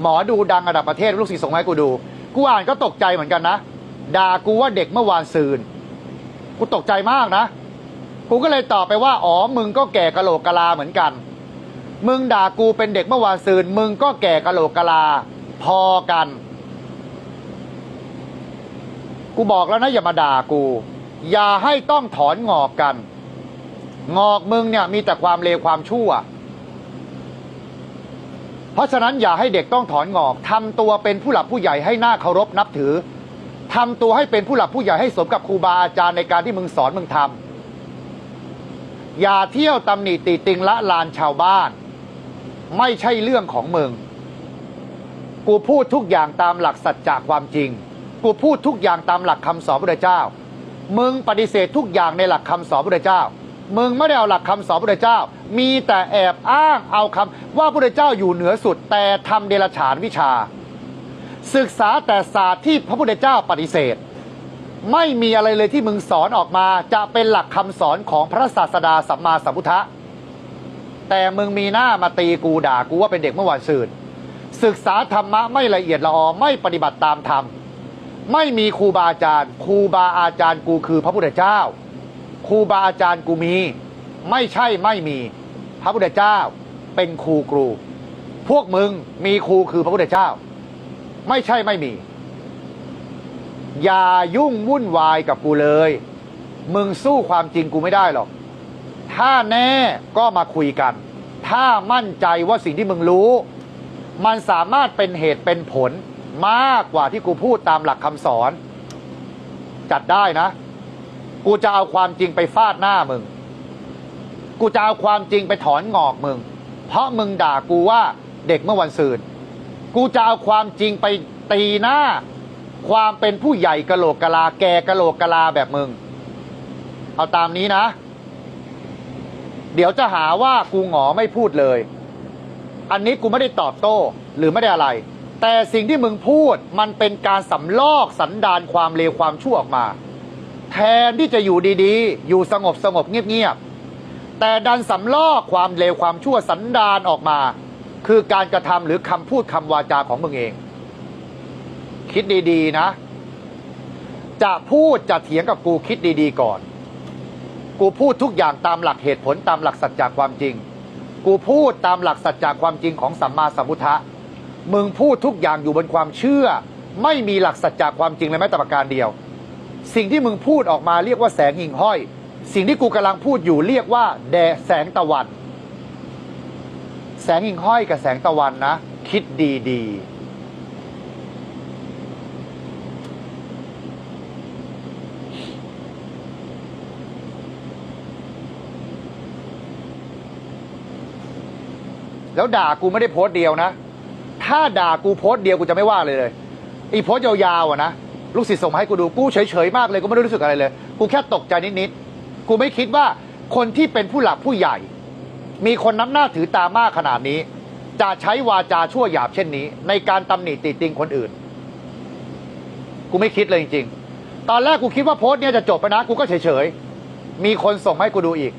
หมอดูดังระดับประเทศลูกศิษย์ส่งมาให้กูดู กูอ่านก็ตกใจเหมือนกันนะด่ากูว่าเด็กเมื่อวานซืน กูตกใจมากนะ กูก็เลยตอบไปว่า อ๋อ มึงก็แก่กะโหลกกะลาเหมือนกัน มึงด่ากูเป็นเด็กเมื่อวานซืน มึงก็แก่กะโหลกกะลา พอกัน กูบอกแล้วนะอย่ามาด่ากู อย่าให้ต้องถอนงอกกัน งอกมึงเนี่ยมีแต่ความเลวความชั่ว เพราะฉะนั้นอย่าให้เด็กต้องถอนงอกทำตัวเป็นผู้หลักผู้ใหญ่ให้หน้าเคารพนับถือทำตัวให้เป็นผู้หลักผู้ใหญ่ให้สมกับครูบาอาจารย์ในการที่มึงสอนมึงทำอย่าเที่ยวตำหนิติติงละลานชาวบ้าน ไม่ใช่เรื่องของมึง กูพูดทุกอย่างตามหลักสัจจะความจริง กูพูดทุกอย่างตามหลักคำสอนพระเจ้า มึงปฏิเสธทุกอย่างในหลักคำสอนพระเจ้า มึงไม่ได้เอาหลักคำสอนพระเจ้า มีแต่แอบอ้างเอาคำว่าพระเจ้าอยู่เหนือสุดแต่ทำเดรัจฉานวิชา ศึกษาแต่ศาสตร์ที่พระพุทธเจ้าปฏิเสธ ไม่มีอะไรเลยที่มึงสอนออกมาจะเป็นหลักคำสอนของพระศาสดาสัมมาสัมพุทธะแต่มึงมีหน้ามาตีกูด่ากูว่าเป็นเด็กเมื่อวานซืนศึกษาธรรมะไม่ละเอียดละออไม่ปฏิบัติตามธรรมไม่มีครูบาอาจารย์ครูบาอาจารย์กูคือพระพุทธเจ้า ครูบาอาจารย์กูมี ไม่ใช่ไม่มี พระพุทธเจ้าเป็นครูครู พวกมึงมีครูคือพระพุทธเจ้า ไม่ใช่ไม่มี อย่ายุ่งวุ่นวายกับกูเลย มึงสู้ความจริงกูไม่ได้หรอก ถ้าแน่ก็มาคุยกัน ถ้ามั่นใจว่าสิ่งที่มึงรู้ มันสามารถเป็นเหตุเป็นผลมากกว่าที่กูพูดตามหลักคำสอน จัดได้นะ กูจะเอาความจริงไปฟาดหน้ามึง กูจะเอาความจริงไปถอนงอกมึง เพราะมึงด่ากูว่าเด็กเมื่อวันซืนกูจะเอาความจริงไปตีหน้า ความเป็นผู้ใหญ่กะโหลกกะลา แกกะโหลกกะลาแบบมึง เอาตามนี้นะ เดี๋ยวจะหาว่ากูหงอไม่พูดเลย อันนี้กูไม่ได้ตอบโต้หรือไม่ได้อะไร แต่สิ่งที่มึงพูดมันเป็นการสำลอกสันดานความเลวความชั่วออกมา แทนที่จะอยู่ดีๆ อยู่สงบสงบเงียบๆ แต่ดันสำลอกความเลวความชั่วสันดานออกมา คือการกระทำหรือคำพูดคำวาจาของมึงเอง คิดดีๆนะ จะพูดจะเถียงกับกูคิดดีๆก่อน กูพูดทุกอย่างตามหลักเหตุผลตามหลักสัจจความจริง กูพูดตามหลักสัจจความจริงของสัมมาสัมพุทธะ มึงพูดทุกอย่างอยู่บนความเชื่อ ไม่มีหลักสัจจความจริงเลยแม้แต่ประการเดียว สิ่งที่มึงพูดออกมาเรียกว่าแสงหิ่งห้อย สิ่งที่กูกำลังพูดอยู่เรียกว่า แดแสงตะวัน แสงหิ่งห้อยกับแสงตะวันนะ คิดดีๆแล้วด่ากูไม่ได้โพสต์เดียวนะ ถ้าด่ากูโพสต์เดียวกูจะไม่ว่าเลยเลย อีโพสต์ยาวๆอะนะ ลูกศิษย์ส่งมาให้กูดูกูเฉยๆมากเลยกูไม่ได้รู้สึกอะไรเลยกูแค่ตกใจนิดๆกูไม่คิดว่าคนที่เป็นผู้หลักผู้ใหญ่ มีคนนับหน้าถือตามากขนาดนี้ จะใช้วาจาชั่วหยาบเช่นนี้ ในการตำหนิติติงคนอื่น กูไม่คิดเลยจริง ๆ ตอนแรกกูคิดว่าโพสต์เนี้ยจะจบไปนะ กูก็เฉยๆมีคนส่งให้กูดูอีก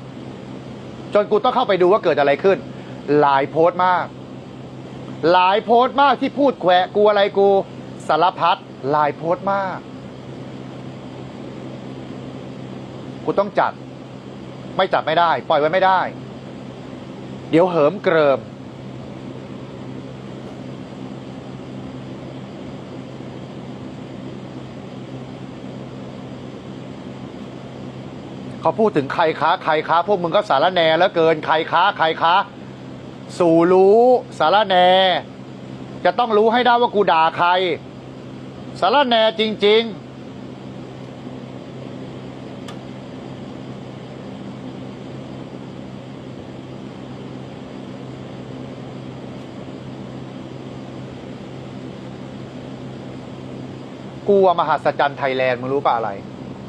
จนกูต้องเข้าไปดูว่าเกิดอะไรขึ้น หลายโพสต์มาก หลายโพสต์มากที่พูดแขวะกูอะไรกู สารพัดลายโพสต์มาก กูต้องจัด ไม่จัดไม่ได้ ปล่อยไว้ไม่ได้ เดี๋ยวเหิมเกริม เขาพูดถึงใครค้าใครค้า พวกมึงก็สารแนแล้วเกินใครค้าใครค้า สู่รู้สารแนจะต้องรู้ให้ได้ว่ากูด่าใคร สารแหนจริง ๆกูอะมหัศจรรย์ไทยแลนด์มึงรู้ป่ะอะไร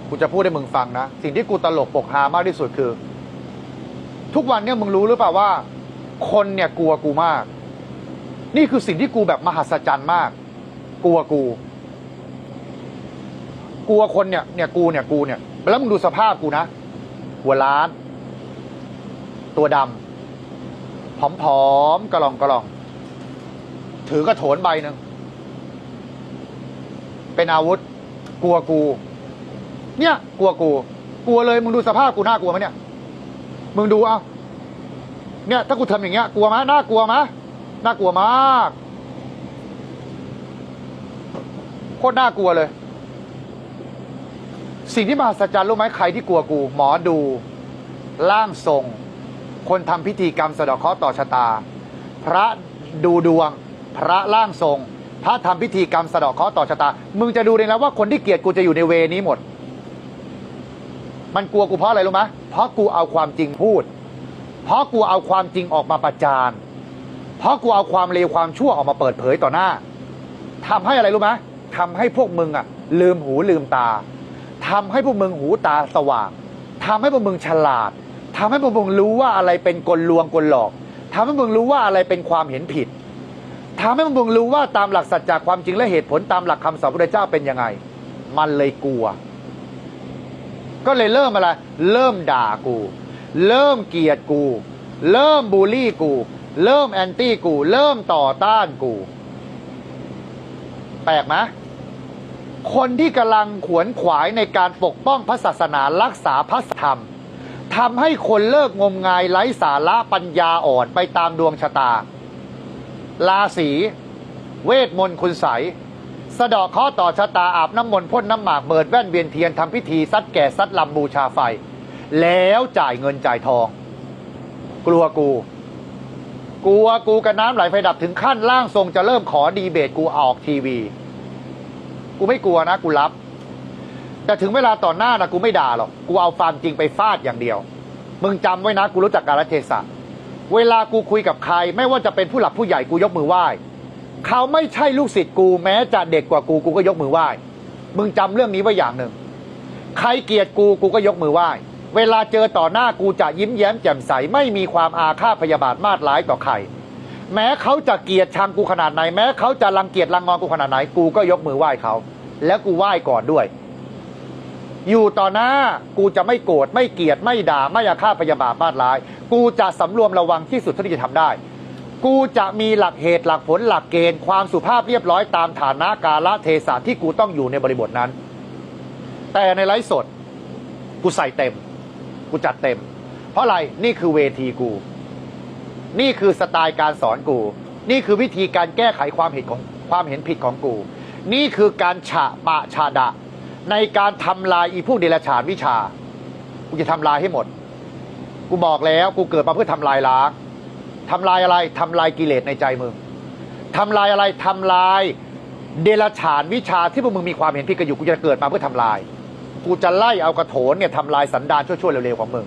กูจะพูดให้มึงฟังนะ สิ่งที่กูตลกปกฮามากที่สุดคือ ทุกวันเนี่ยมึงรู้หรือเปล่าว่า คนเนี่ยกลัวกูมาก นี่คือสิ่งที่กูแบบมหัศจรรย์มาก กลัวกู กลัวคนเนี่ยเนี่ยกูเนี่ยกูเนี่ยแล้วมึงดูสภาพกูนะ หัวล้าน ตัวดำผอมๆกระลองกระลอง ถือกระโถนใบหนึ่งเป็นอาวุธ กลัวกู เนี่ย กลัวกู กลัวเลยมึงดูสภาพกูน่ากลัวไหมเนี่ย มึงดูเอาเนี่ยถ้ากูทำอย่างเงี้ยกลัวไหมน่ากลัวไหมน่ากลัวมากโคตรน่ากลัวเลย สิ่งที่มหัศจรรย์รู้ไหมใครที่กลัวกู หมอดูร่างทรง คนทำพิธีกรรมสะเดอกเคราะห์ต่อชะตา พระดูดวง พระร่างทรง พระทำพิธีกรรมสะเดอกเคราะห์ต่อชะตา มึงจะดูเลยนะว่าคนที่เกลียดกูจะอยู่ในเวนี้หมด มันกลัวกูเพราะอะไรรู้ไหมเพราะกูเอาความจริงพูด เพราะกูเอาความจริงออกมาประจานเพราะกูเอาความเลวความชั่วออกมาเปิดเผยต่อหน้าทำให้อะไรรู้ไหมทำให้พวกมึงอะลืมหูลืมตา ทำให้พวกมึงหูตาสว่างทำให้พวกมึงฉลาดทำให้พวกมึงรู้ว่าอะไรเป็นกลลวงกลหลอกทำให้มึงรู้ว่าอะไรเป็นความเห็นผิดทำให้มึงรู้ว่าตามหลักสัจจะความจริงและเหตุผลตามหลักคำสอนพระเจ้าเป็นยังไง มันเลยกลัว ก็เลยเริ่มอะไร เริ่มด่ากู เริ่มเกลียดกู เริ่มบูลลี่กู เริ่มแอนตี้กู เริ่มต่อต้านกู แปลกไหม คนที่กำลังขวนขวายในการปกป้องพระศาสนารักษาพระธรรมทำให้คนเลิกงมงายไร้สาระปัญญาอ่อนไปตามดวงชะตา ราศีเวทมนต์คุณใสสะดาะเคราะห์ต่อชะตาอาบน้ำมนต์พ่นน้ำหมากเบิดแว่นเวียนเทียนทำพิธีซัดแก่ซัดลำบูชาไฟ แล้วจ่ายเงินจ่ายทอง กลัวกู กลัวกูกับน้ำไหลไฟดับถึงขั้นร่างทรงจะเริ่มขอดีเบตกูออกทีวี กูไม่กลัวนะ กูรับ แต่ถึงเวลาต่อหน้านะกูไม่ด่าหรอก กูเอาความจริงไปฟาดอย่างเดียว มึงจำไว้นะ กูรู้จักกาลเทศะ เวลากูคุยกับใคร ไม่ว่าจะเป็นผู้หลักผู้ใหญ่กูยกมือไหว้ เขาไม่ใช่ลูกศิษย์กูแม้จะเด็กกว่ากูกูก็ยกมือไหว้ มึงจำเรื่องนี้ไว้อย่างหนึ่ง ใครเกลียดกูกูก็ยกมือไหว้ เวลาเจอต่อหน้ากูจะยิ้มแย้มแจ่มใสไม่มีความอาฆาตพยาบาทมาดร้ายต่อใคร แม้เขาจะเกลียดชังกูขนาดไหน แม้เขาจะรังเกียจรังงอนกูขนาดไหน กูก็ยกมือไหว้เขา แล้วกูไหว้ก่อนด้วย อยู่ต่อหน้ากูจะไม่โกรธไม่เกลียดไม่ด่าไม่อาฆาตพยาบาทมาดร้าย กูจะสำรวมระวังที่สุดเท่าที่จะทำได้ กูจะมีหลักเหตุหลักผลหลักเกณฑ์ความสุภาพเรียบร้อยตามฐานะกาลเทศะที่กูต้องอยู่ในบริบทนั้น แต่ในไลฟ์สด กูใส่เต็ม กูจัดเต็ม เพราะอะไรนี่คือเวทีกู นี่คือสไตล์การสอนกู นี่คือวิธีการแก้ไขความเห็นของความเห็นผิดของกู นี่คือการฉะปะชาดะ ในการทำลายอีพวกเดรัจฉานวิชา กูจะทำลายให้หมด กูบอกแล้วกูเกิดมาเพื่อทำลายล้างทำลายอะไรทำลายกิเลสในใจมึงทำลายอะไรทำลายเดรัจฉานวิชาที่พวกมึงมีความเห็นผิดกันอยู่กูจะเกิดมาเพื่อทำลาย กูจะไล่เอากระโถนเนี่ยทำลายสันดานชั่วๆเร็วๆของมึง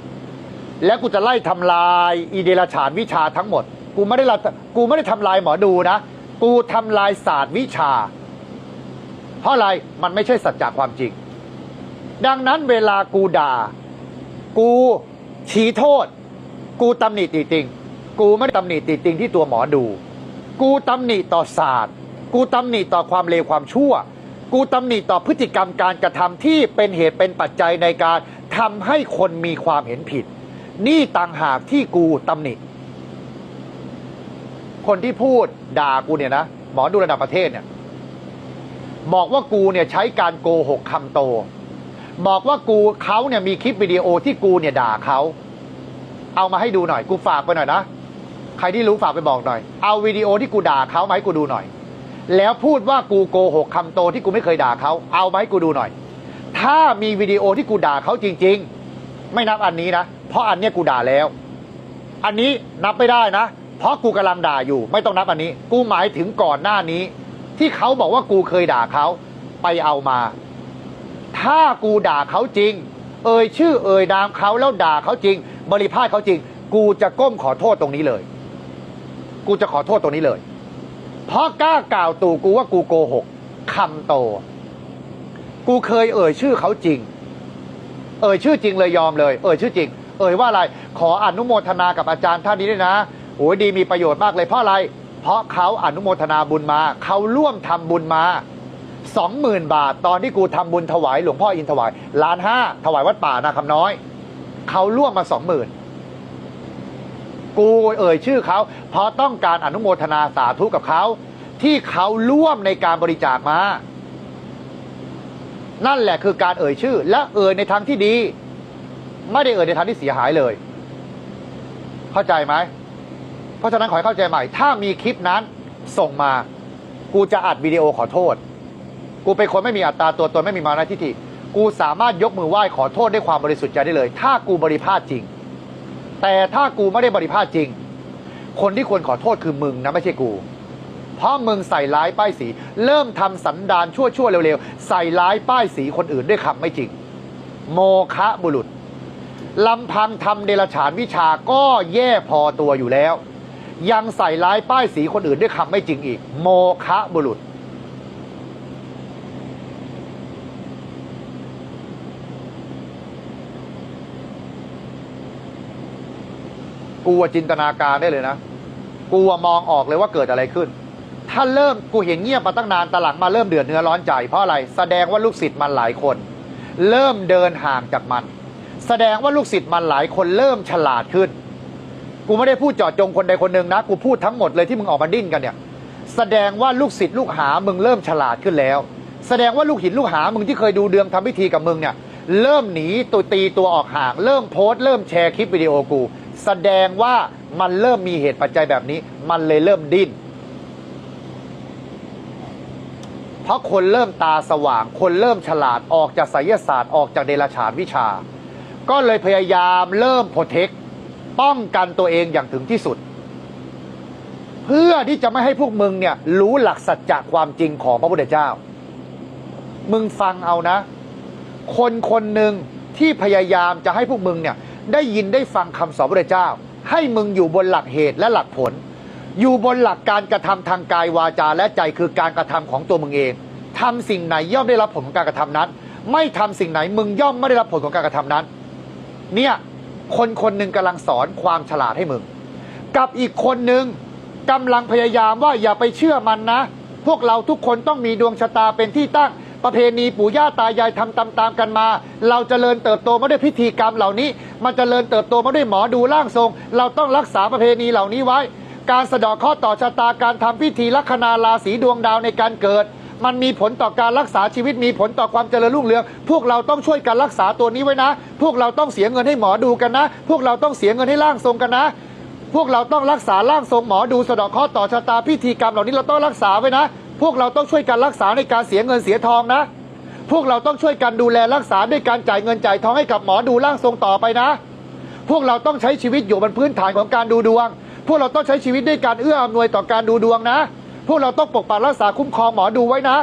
แล้วกูจะไล่ทำลายอีเดรัจฉานวิชาทั้งหมด กูไม่ได้ละกูไม่ได้ทำลายหมอดูนะ กูทำลายศาสตร์วิชา เพราะอะไรมันไม่ใช่สัจจะความจริง ดังนั้นเวลากูด่า กูชี้โทษ กูตำหนิติติง กูไม่ได้ตำหนิติติงที่ตัวหมอดู กูตำหนิต่อศาสตร์ กูตำหนิต่อความเลวความชั่ว กูตำหนิต่อพฤติกรรมการกระทำที่เป็นเหตุเป็นปัจจัยในการทำให้คนมีความเห็นผิด นี่ต่างหากที่กูตำหนิ คนที่พูดด่ากูเนี่ยนะ หมอดูระดับประเทศเนี่ย บอกว่ากูเนี่ยใช้การโกหกคำโต บอกว่ากูเขาเนี่ยมีคลิปวิดีโอที่กูเนี่ยด่าเขา เอามาให้ดูหน่อย กูฝากไปหน่อยนะ ใครที่รู้ฝากไปบอกหน่อย เอาวิดีโอที่กูด่าเขามาให้กูดูหน่อย แล้วพูดว่ากูโกหกคำโตที่กูไม่เคยด่าเขาเอามาให้กูดูหน่อย ถ้ามีวิดีโอที่กูด่าเขาจริง ๆ ไม่นับอันนี้นะ เพราะอันเนี้ยกูด่าแล้ว อันนี้นับไม่ได้นะ เพราะกูกำลังด่าอยู่ ไม่ต้องนับอันนี้ กูหมายถึงก่อนหน้านี้ ที่เขาบอกว่ากูเคยด่าเขาไปเอามา ถ้ากูด่าเขาจริง เอ่ยชื่อเอ่ยนามเขาแล้วด่าเขาจริง บริพาทเขาจริง กูจะก้มขอโทษตรงนี้เลย กูจะขอโทษตรงนี้เลย เพราะกล้ากล่าวตู่กูว่ากูโกหกคำโต กูเคยเอ่ยชื่อเขาจริง เอ่ยชื่อจริงเลยยอมเลย เอ่ยชื่อจริง เอ่ยว่าอะไร ขออนุโมทนากับอาจารย์ท่านนี้ด้วยนะโอ้ยดีมีประโยชน์มากเลยเพราะอะไร เพราะเขาอนุโมทนาบุญมา เขาร่วมทำบุญมาสองหมื่นบาท ตอนที่กูทำบุญถวายหลวงพ่ออินถวายล้านห้าถวายวัดป่านาคำน้อย เขาร่วมมาสองหมื่นกูเอ่ยชื่อเขา เพราะต้องการอนุโมทนาสาธุกับเขาที่เขาร่วมในการบริจาคมา นั่นแหละคือการเอ่ยชื่อ และเอ่ยในทางที่ดี ไม่ได้เอ่ยในทางที่เสียหายเลย เข้าใจไหม เพราะฉะนั้นขอให้เข้าใจใหม่ ถ้ามีคลิปนั้นส่งมา กูจะอัดวิดีโอขอโทษ กูเป็นคนไม่มีอัตราตัวตนไม่มีมานะทิฏฐิกูสามารถยกมือไหว้ขอโทษด้วยความบริสุทธิ์ใจได้เลย ถ้ากูบริพาทจริง แต่ถ้ากูไม่ได้บริพาทจริง คนที่ควรขอโทษคือมึงนะไม่ใช่กู เพราะมึงใส่ร้ายป้ายสี เริ่มทำสันดานชั่วๆเร็วๆ ใส่ร้ายป้ายสีคนอื่นด้วยคำไม่จริง โมคะบุรุษ ลำพังทำเดรัจฉานวิชาก็แย่พอตัวอยู่แล้ว ยังใส่ร้ายป้ายสีคนอื่นด้วยคำไม่จริงอีก โมคะบุรุษ กูอะจินตนาการได้เลยนะ กูอะมองออกเลยว่าเกิดอะไรขึ้น ถ้าเริ่มกูเห็นเงียบมาตั้งนานแตหลังมาเริ่มเดือดเนื้อร้อนใจเพราะอะไร แสดงว่าลูกศิษย์มันหลายคน เริ่มเดินห่างจากมัน แสดงว่าลูกศิษย์มันหลายคนเริ่มฉลาดขึ้น กูไม่ได้พูดเจาะจงคนใดคนหนึ่งนะ กูพูดทั้งหมดเลยที่มึงออกมาดิ้นกันเนี่ย แสดงว่าลูกศิษย์ลูกหามึงเริ่มฉลาดขึ้นแล้ว แสดงว่าลูกหินลูกหามึงที่เคยดูเดืองทำพิธีกับมึงเนี่ยเริ่มหนีตัวตีตัวออกห่าง เริ่มโพสต์เริ่มแชร์คลิปวิดีโอกู แสดงว่ามันเริ่มมีเหตุปัจจัยแบบนี้ มันเลยเริ่มดิ้นเพราะคนเริ่มตาสว่าง คนเริ่มฉลาดออกจากไสยศาสตร์ออกจากเดรัจฉานวิชา ก็เลยพยายามเริ่มโปรเทคป้องกันตัวเองอย่างถึงที่สุด เพื่อที่จะไม่ให้พวกมึงเนี่ยรู้หลักสัจจะความจริงของพระพุทธเจ้า มึงฟังเอานะ คนคนหนึ่งที่พยายามจะให้พวกมึงเนี่ยได้ยินได้ฟังคำสอนพระพุทธเจ้า ให้มึงอยู่บนหลักเหตุและหลักผล อยู่บนหลักการกระทำทางกายวาจาและใจคือการกระทำของตัวมึงเองทำสิ่งไหนย่อมได้รับผลของการกระทำนั้น ไม่ทำสิ่งไหนมึงย่อมไม่ได้รับผลของการกระทำนั้น เนี่ยคนคนหนึ่งกำลังสอนความฉลาดให้มึง กับอีกคนหนึ่งกำลังพยายามว่าอย่าไปเชื่อมันนะ พวกเราทุกคนต้องมีดวงชะตาเป็นที่ตั้ง ประเพณีปู่ย่าตายายทำตามๆกันมา เราจเจริญเติบโตมาด้วยพิธีกรรมเหล่านี้ มันจเจริญเติบโตมาด้วยหมอดูร่างทรง เราต้องรักษาประเพณีเหล่านี้ไว้ การสะเดอกข้อต่อชะตาการทำพิธีลัคนาราศีดวงดาวในการเกิด มันมีผลต่อการรักษาชีวิตมีผลต่อความเจริญรุ่งเรือง พวกเราต้องช่วยกันรักษาตัวนี้ไว้นะ พวกเราต้องเสียเงินให้หมอดูกันนะ พวกเราต้องเสียเงินให้ร่างทรงกันนะ พวกเราต้องรักษาร่างทรงหมอดูสะดอกข้อต่อชะตาพิธีกรรมเหล่านี้เราต้องรักษาไว้นะ พวกเราต้องช่วยกันรักษาในการเสียเงินเสียทองนะ พวกเราต้องช่วยกันดูแลรักษาด้วยการจ่ายเงินจ่ายทองให้กับหมอดูร่างทรงต่อไปนะ พวกเราต้องใช้ชีวิตอยู่บนพื้นฐานของการดูดวง พวกเราต้องใช้ชีวิตด้วยการเอื้ออำนวยต่อการดูดวงนะ พวกเราต้องปกปักรักษาคุ้มครองหมอดูไว้นะ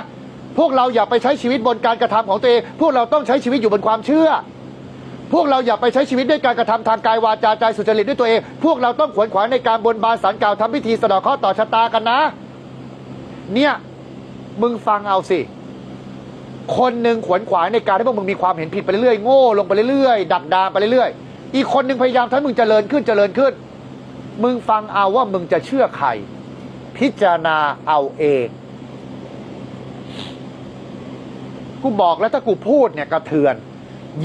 พวกเราอย่าไปใช้ชีวิตบนการกระทำของตัวเอง พวกเราต้องใช้ชีวิตอยู่บนความเชื่อ พวกเราอย่าไปใช้ชีวิตด้วยการกระทำทางกายวาจาใจสุจริตด้วยตัวเอง พวกเราต้องขวนขวายในการบนบานสารกล่าวทำพิธีสะดอกข้อต่อชะตากันนะ เนี่ยมึงฟังเอาสิ คนหนึ่งขวนขวายในการให้พวกมึงมีความเห็นผิดไปเรื่อยๆ โง่ลงไปเรื่อยๆ ดักดานไปเรื่อยๆ อีกคนหนึ่งพยายามทำให้มึงเจริญขึ้นเจริญขึ้น มึงฟังเอาว่ามึงจะเชื่อใคร พิจารณาเอาเอง กูบอกแล้วถ้ากูพูดเนี่ยกระเทือน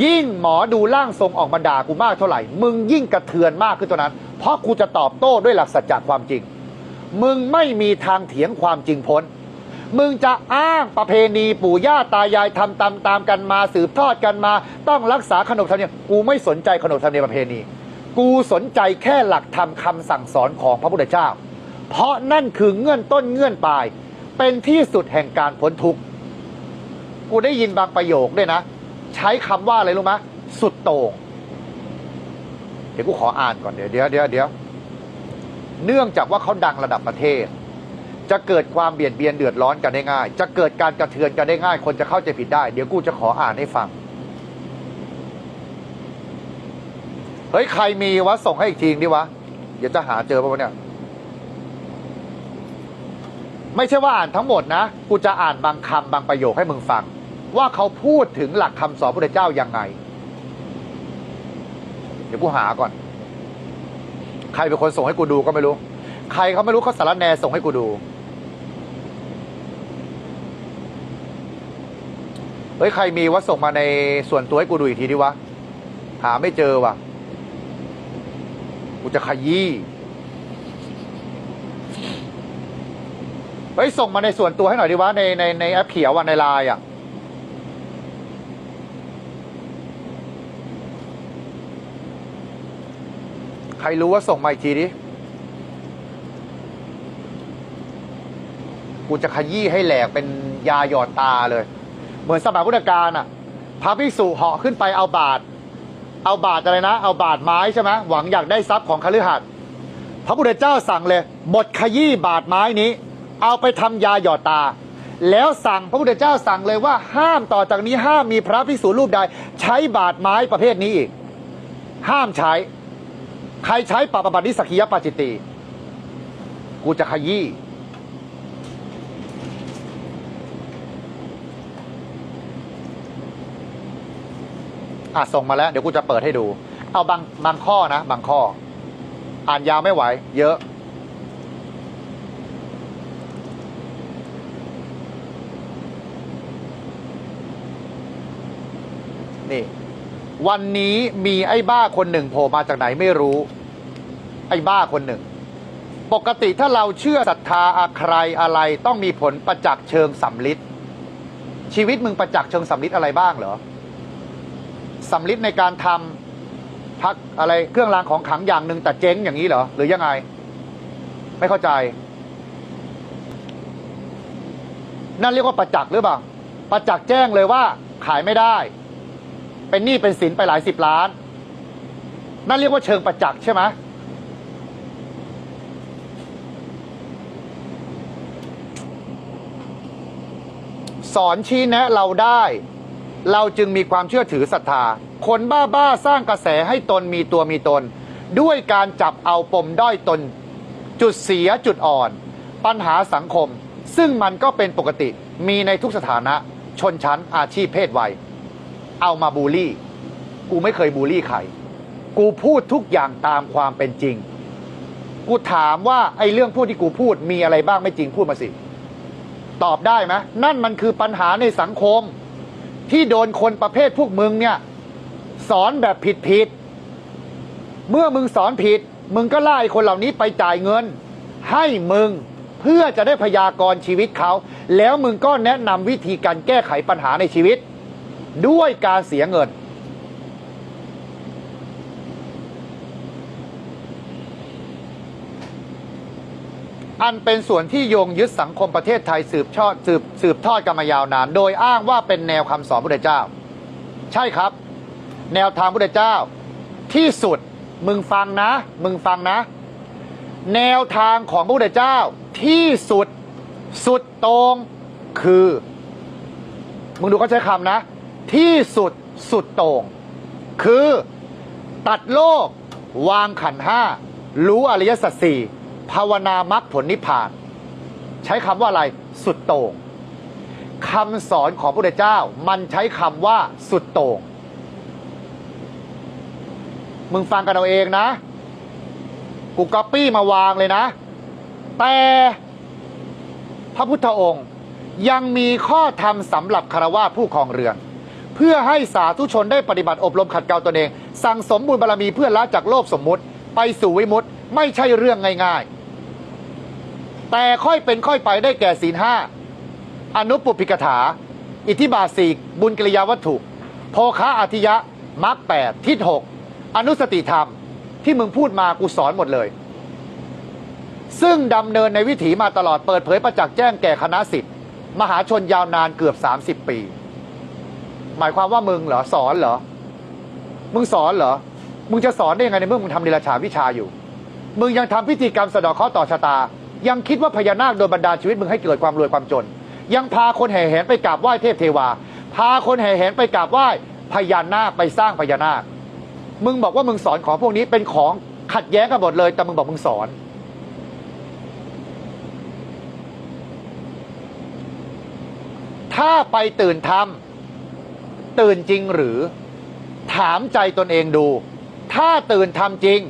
ยิ่งหมอดูร่างทรงออกมาด่ากูมากเท่าไหร่ มึงยิ่งกระเทือนมากขึ้นเท่านั้น เพราะกูจะตอบโต้ด้วยหลักสัจจะความจริง มึงไม่มีทางเถียงความจริงพ้น มึงจะอ้างประเพณีปู่ย่าตายายทำตามตามกันมาสืบทอดกันมา ต้องรักษาขนบธรรมเนียมกูไม่สนใจขนบธรรมเนียมประเพณี กูสนใจแค่หลักธรรมคำสั่งสอนของพระพุทธเจ้า เพราะนั่นคือเงื่อนต้นเงื่อนปลาย เป็นที่สุดแห่งการพ้นทุกข์กูได้ยินบางประโยคด้วยนะ ใช้คำว่าอะไรรู้ไหมสุดโต่งเดี๋ยวกูขออ่านก่อนเดี๋ยวเดี๋ยวเดี๋ยวเดี๋ยวเนื่องจากว่าเขาดังระดับประเทศ จะเกิดความเบียดเบียนเดือดร้อนกันได้ง่าย จะเกิดการกระเทือนกันได้ง่าย คนจะเข้าใจผิดได้ เดี๋ยวกูจะขออ่านให้ฟัง เฮ้ย ใครมีวะส่งให้อีกทีดิวะ เดี๋ยวจะหาเจอป่ะวะเนี่ย ไม่ใช่ว่าอ่านทั้งหมดนะ กูจะอ่านบางคำบางประโยคให้มึงฟัง ว่าเขาพูดถึงหลักคำสอนพระเจ้ายังไง เดี๋ยวกูหาก่อน ใครเป็นคนส่งให้กูดูก็ไม่รู้ ใครเขาไม่รู้เขาสารแนส่งให้กูดูเฮ้ยใครมีว่าส่งมาในส่วนตัวให้กูดูอีกทีดิวะ หาไม่เจอว่ะกูจะขยี้ เฮ้ยส่งมาในส่วนตัวให้หน่อยดิวะในในในแอปเขียววันในไลน์อะใครรู้ว่าส่งมาอีกทีดิกูจะขยี้ให้แหลกเป็นยาหยอดตาเลย เหมือนสมัยพุทธกาลอะพระภิกษุเหาะขึ้นไปเอาบาท เอาบาทอะไรนะ เอาบาทไม้ใช่ไหมหวังอยากได้ทรัพย์ของคฤหัสถ์พระพุทธเจ้าสั่งเลย บทขยี้บาทไม้นี้ เอาไปทำยาหยอดตา แล้วสั่งพระพุทธเจ้าสั่งเลยว่าห้ามต่อจากนี้ห้ามมีพระภิกษุรูปใด ใช้บาทไม้ประเภทนี้อีก ห้ามใช้ ใครใช้ปาปบัตินิสกคียปาจิตตีกูจะขยี้อะส่งมาแล้ว เดี๋ยวกูจะเปิดให้ดู เอาบางบางข้อนะ บางข้อ อ่านยาวไม่ไหว เยอะ นี่ วันนี้มีไอ้บ้าคนหนึ่งโผล่มาจากไหนไม่รู้ ไอ้บ้าคนหนึ่ง ปกติถ้าเราเชื่อศรัทธาอะใครอะไรต้องมีผลประจักษ์เชิงสำลิดชีวิตมึงประจักษ์เชิงสำลิดอะไรบ้างเหรอสำลิดในการทำพักอะไรเครื่องรางของขลังอย่างหนึ่งแต่เจ๊งอย่างนี้เหรอหรือยังไง ไม่เข้าใจ นั่นเรียกว่าประจักษ์หรือเปล่าประจักษ์แจ้งเลยว่าขายไม่ได้ เป็นหนี้เป็นสินไปหลายสิบล้าน นั่นเรียกว่าเชิงประจักษ์ใช่ไหมสอนชี้แนะเราได้ เราจึงมีความเชื่อถือศรัทธา คนบ้าๆสร้างกระแสให้ตนมีตัวมีตน ด้วยการจับเอาปมด้อยตน จุดเสียจุดอ่อน ปัญหาสังคม ซึ่งมันก็เป็นปกติมีในทุกสถานะ ชนชั้นอาชีพเพศวัย เอามาบูลลี่ กูไม่เคยบูลลี่ใคร กูพูดทุกอย่างตามความเป็นจริง กูถามว่าไอ้เรื่องพูดที่กูพูดมีอะไรบ้างไม่จริงพูดมาสิ ตอบได้ไหมนั่นมันคือปัญหาในสังคม ที่โดนคนประเภทพวกมึงเนี่ย สอนแบบผิดผิด เมื่อมึงสอนผิด มึงก็ไล่คนเหล่านี้ไปจ่ายเงิน ให้มึงเพื่อจะได้พยากรณ์ชีวิตเขา แล้วมึงก็แนะนำวิธีการแก้ไขปัญหาในชีวิต ด้วยการเสียเงิน อันเป็นส่วนที่โยงยึดสังคมประเทศไทยสืบทอดสืบสืบทอดกันมายาวนาน โดยอ้างว่าเป็นแนวคำสอนพระเจ้า ใช่ครับ แนวทางพระเจ้า ที่สุดมึงฟังนะ มึงฟังนะ แนวทางของพระพุทธเจ้าที่สุดสุดตรงคือ มึงดูเขาใช้คำนะ ที่สุดสุดโต่ง คือ ตัดโลก วางขันห้า รู้อริยสัจสี่ภาวนามรรคผลนิพพาน ใช้คำว่าอะไรสุดโต่งคำสอนของพระเจ้า มันใช้คำว่าสุดโต่ง มึงฟังกันเอาเองนะ กูก๊อปปี้มาวางเลยนะ แต่พระพุทธองค์ยังมีข้อธรรมสำหรับคารวะผู้ครองเรือน เพื่อให้สาธุชนได้ปฏิบัติอบรมขัดเกลาตนเอง สั่งสมบุญบารมีเพื่อละจากโลภสมมุติ ไปสู่วิมุตติไม่ใช่เรื่องง่าย ๆ แต่ค่อยเป็นค่อยไปได้แก่ศีลห้าอนุปปิกถา อิทธิบาสีบุญกิริยาวัตถุโภคะอธิยะมรรคแปดทิศหกอนุสติธรรม ที่มึงพูดมากูสอนหมดเลย ซึ่งดำเนินในวิถีมาตลอดเปิดเผยประจักษ์แจ้งแก่คณะสิทธิ์มหาชนยาวนานเกือบ 30 ปี หมายความว่ามึงเหรอสอนเหรอ มึงสอนเหรอ มึงจะสอนได้ยังไงในเมื่อมึงทำเดรัจฉานวิชาอยู่ มึงยังทำพิธีกรรมสะดอกเคราต่อชะตา ยังคิดว่าพญานาคโดนบันดาลชีวิตมึงให้เกิดความรวยความจน ยังพาคนแห่แหนไปกราบไหว้เทพเทวา พาคนแห่แหนไปกราบไหว้พญานาคไปสร้างพญานาค มึงบอกว่ามึงสอนของพวกนี้เป็นของขัดแย้งกันหมดเลย แต่มึงบอกมึงสอนถ้าไปตื่นทำ ตื่นจริงหรือถามใจตนเองดู ถ้าตื่นทำจริง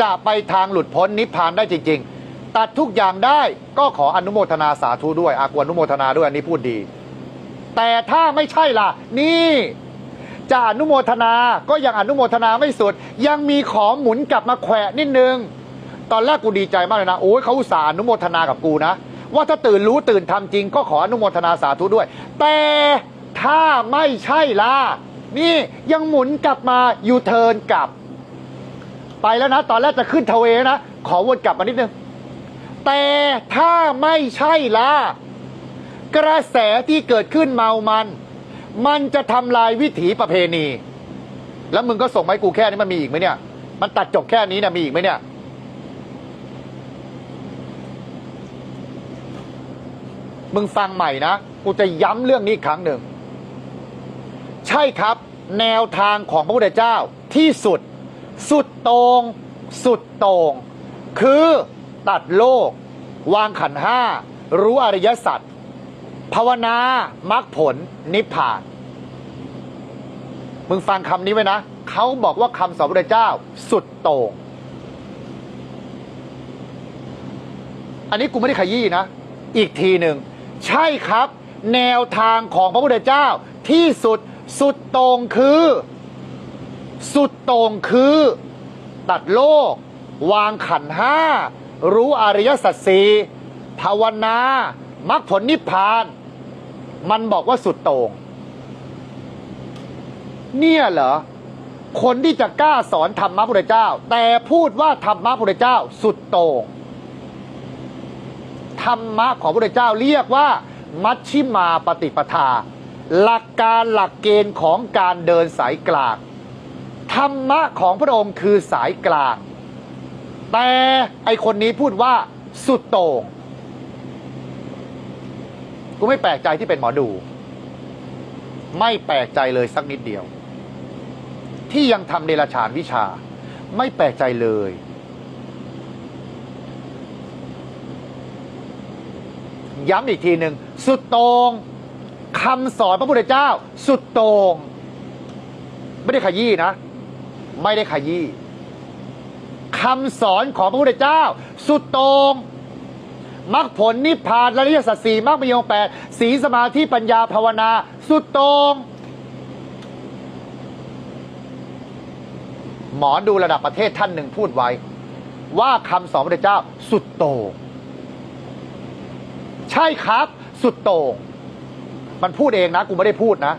จะไปทางหลุดพ้นนิพพานได้จริง ๆ ตัดทุกอย่างได้ก็ขออนุโมทนาสาธุด้วย อากวรอนุโมทนาด้วยอันนี้พูดดี แต่ถ้าไม่ใช่ล่ะ นี่จะอนุโมทนาก็ยังอนุโมทนาไม่สุด ยังมีของหมุนกลับมาแขวะนิดนึง ตอนแรกกูดีใจมากเลยนะโอ้ยเขาอุตส่าห์อนุโมทนากับกูนะ ว่าถ้าตื่นรู้ตื่นทำจริง ก็ขออนุโมทนาสาธุด้วย แต่ ถ้าไม่ใช่ล่ะ นี่ยังหมุนกลับมายูเทิร์นกลับ ไปแล้วนะ ตอนแรกจะขึ้นทเวนะ ขอวนกลับมานิดนึง แต่ถ้าไม่ใช่ล่ะ กระแสที่เกิดขึ้นเมามัน มันจะทำลายวิถีประเพณี แล้วมึงก็ส่งมาให้กูแค่นี้มันมีอีกไหมเนี่ย มันตัดจบแค่นี้นี่ยมีอีกไหมเนี่ยมึงฟังใหม่นะ กูจะย้ำเรื่องนี้อีกครั้งหนึ่ง ใช่ครับ แนวทางของพระพุทธเจ้าที่สุด สุดตรงสุดตรง คือตัดโลก วางขันห้า รู้อริยสัจภาวนามรรคผลนิพพาน มึงฟังคำนี้ไว้นะ เขาบอกว่าคำสอนพระพุทธเจ้าสุดโต่งอันนี้กูไม่ได้ขยี้นะ อีกทีหนึ่ง ใช่ครับ แนวทางของพระพุทธเจ้าที่สุด สุดโต่งคือ สุดโต่งคือ ตัดโลก วางขันห้า รู้อริยสัจสีภาวนามรรคผลนิพพาน มันบอกว่าสุดโต่งเนี่ยเหรอ คนที่จะกล้าสอนธรรมะพุทธเจ้า แต่พูดว่าธรรมะพุทธเจ้าสุดโต่งธรรมะของพุทธเจ้าเรียกว่า มัชชิมาปฏิปทา หลักการหลักเกณฑ์ของการเดินสายกลางธรรมะของพระองค์คือสายกลาง แต่ไอคนนี้พูดว่าสุดโต่งกูไม่แปลกใจที่เป็นหมอดู ไม่แปลกใจเลยสักนิดเดียว ที่ยังทำเดรัจฉานวิชา ไม่แปลกใจเลย ย้ำอีกทีหนึ่งสุดโตรง คำสอนพระพุทธเจ้าสุดโตรงไม่ได้ขยี้นะ ไม่ได้ขยี้คำสอนของพระพุทธเจ้า สุดโตรงมรรคผลนิพพานและอริยสัจสี่มรรคมีองค์แปดสีสมาธิปัญญาภาวนา สุดโตรงหมอดูระดับประเทศท่านหนึ่งพูดไว้ ว่าคำสอนพระพุทธเจ้า สุดโต่งใช่ครับ สุดโต่ง มันพูดเองนะ กูไม่ได้พูดนะ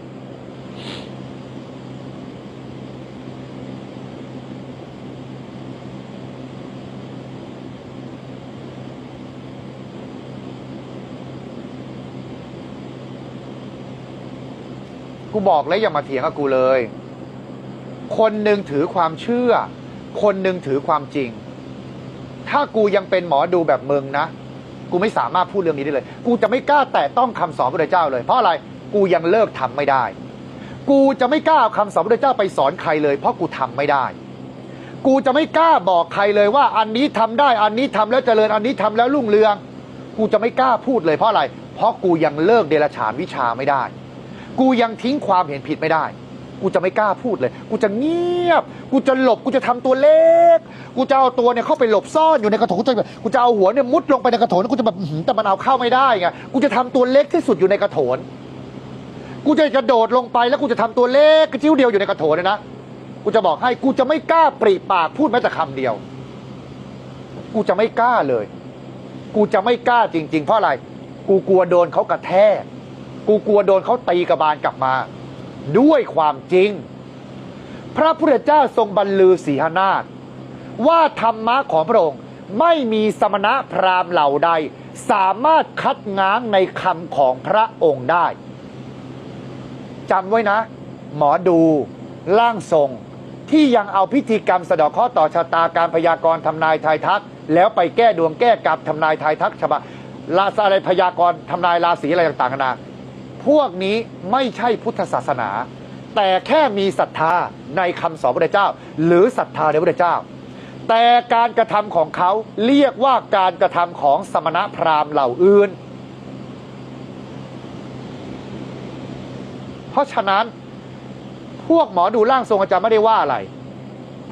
กูบอกแล้วอย่ามาเถียงกับกูเลย คนหนึ่งถือความเชื่อ คนหนึ่งถือความจริง ถ้ากูยังเป็นหมอดูแบบมึงนะ กูไม่สามารถพูดเรื่องนี้ได้เลย กูจะไม่กล้าแตะต้องคำสอนพระพุทธเจ้าเลย เพราะอะไรกูยังเลิกทำไม่ได้ กูจะไม่กล้าเอาคำสอนพระพุทธเจ้าไปสอนใครเลย เพราะกูทำไม่ได้ กูจะไม่กล้าบอกใครเลยว่า อันนี้ทำได้ อันนี้ทำแล้วเจริญอันนี้ทำแล้วรุ่งเรือง กูจะไม่กล้าพูดเลยเพราะอะไร เพราะกูยังเลิกเดรัจฉานวิชาไม่ได้ กูยังทิ้งความเห็นผิดไม่ได้ กูจะไม่กล้าพูดเลย กูจะเงียบ กูจะหลบ กูจะทำตัวเล็ก กูจะเอาตัวเนี่ยเข้าไปหลบซ่อนอยู่ในกระโถนกูจะกูจะเอาหัวเนี่ยมุดลงไปในกระโถน กูจะแบบแต่มันเอาเข้าไม่ได้ไง กูจะทำตัวเล็กที่สุดอยู่ในกระโถน กูจะกระโดดลงไปแล้วกูจะทำตัวเล็กกระจิ้วเดียวอยู่ในกระโถนเลยนะ กูจะบอกให้ กูจะไม่กล้าปริปากพูดแม้แต่คำเดียว กูจะไม่กล้าเลย กูจะไม่กล้าจริง ๆ เพราะอะไร กูกลัวโดนเขากระแทก กูกลัวโดนเขาตีกระบาลกลับมา ด้วยความจริง พระพุทธเจ้าทรงบรรลือสีหนาฏว่าธรรมะของพระองค์ไม่มีสมณะพราหมณ์เหล่าใด สามารถคัดง้างในคำของพระองค์ได้จำไว้นะ หมอดูร่างทรง ที่ยังเอาพิธีกรรมสะเดอกข้อต่อชะตาการพยากรณ์ทำนายทายทัก แล้วไปแก้ดวงแก้กรรมทำนายทายทักฉบับลาสอะไรพยากรณ์ทำนายราศีอะไรต่างๆนานา พวกนี้ไม่ใช่พุทธศาสนา แต่แค่มีศรัทธาในคำสอนพระเจ้า หรือศรัทธาในพระเจ้า แต่การกระทำของเขาเรียกว่าการกระทำของสมณพราหมณ์เหล่าอื่น เพราะฉะนั้นพวกหมอดูร่างทรงอาจารย์ไม่ได้ว่าอะไร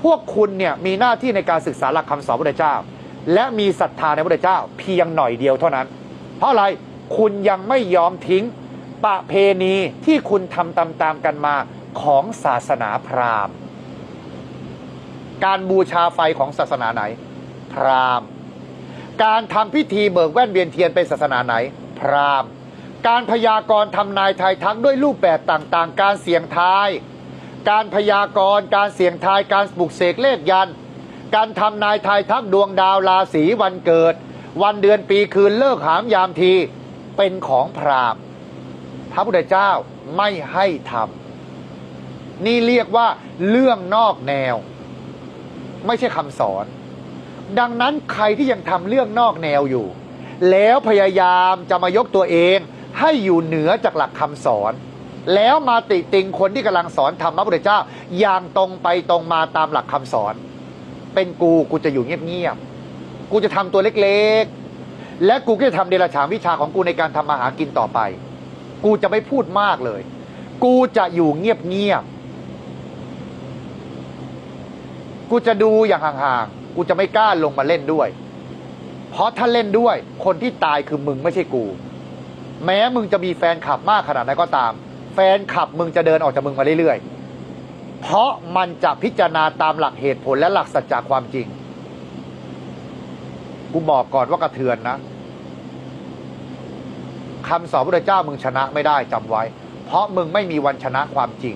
พวกคุณเนี่ยมีหน้าที่ในการศึกษาหลักคำสอนพระเจ้า และมีศรัทธาในพระเจ้า เพียงหน่อยเดียวเท่านั้น เพราะอะไร คุณยังไม่ยอมทิ้ง ประเพณีที่คุณทำตามๆกันมาของศาสนาพราหมณ์ การบูชาไฟของศาสนาไหน พราหมณ์ การทำพิธีเบิกแว่นเวียนเทียนเป็นศาสนาไหน พราหมณ์ การพยากรณ์ทำนายทายทักด้วยรูปแบบต่างๆ การเสี่ยงทาย การพยากรณ์การเสี่ยงทายการปลุกเสกเลขยัน การทำนายทายทักดวงดาวราศีวันเกิด วันเดือนปีคืนเลิกหามยามทีเป็นของพราหมณ์ พระพุทธเจ้าไม่ให้ทำนี่เรียกว่าเรื่องนอกแนว ไม่ใช่คำสอน ดังนั้นใครที่ยังทำเรื่องนอกแนวอยู่ แล้วพยายามจะมายกตัวเองให้อยู่เหนือจากหลักคำสอน แล้วมาติติงคนที่กำลังสอนธรรมพระพุทธเจ้า อย่างตรงไปตรงมาตามหลักคำสอน เป็นกูกูจะอยู่เงียบๆกูจะทำตัวเล็กๆและกูก็จะทำเดรัจฉานวิชาของกูในการทำมาหากินต่อไป กูจะไม่พูดมากเลย กูจะอยู่เงียบๆ กูจะดูอย่างห่างๆ กูจะไม่กล้าลงมาเล่นด้วย เพราะถ้าเล่นด้วย คนที่ตายคือมึงไม่ใช่กู แม้มึงจะมีแฟนคลับมากขนาดไหนก็ตาม แฟนคลับมึงจะเดินออกจากมึงมาเรื่อยๆ เพราะมันจะพิจารณาตามหลักเหตุผลและหลักสัจจะความจริง กูบอกก่อนว่ากระเทือนนะ คำสอนพระเจ้ามึงชนะไม่ได้จำไว้ เพราะมึงไม่มีวันชนะความจริง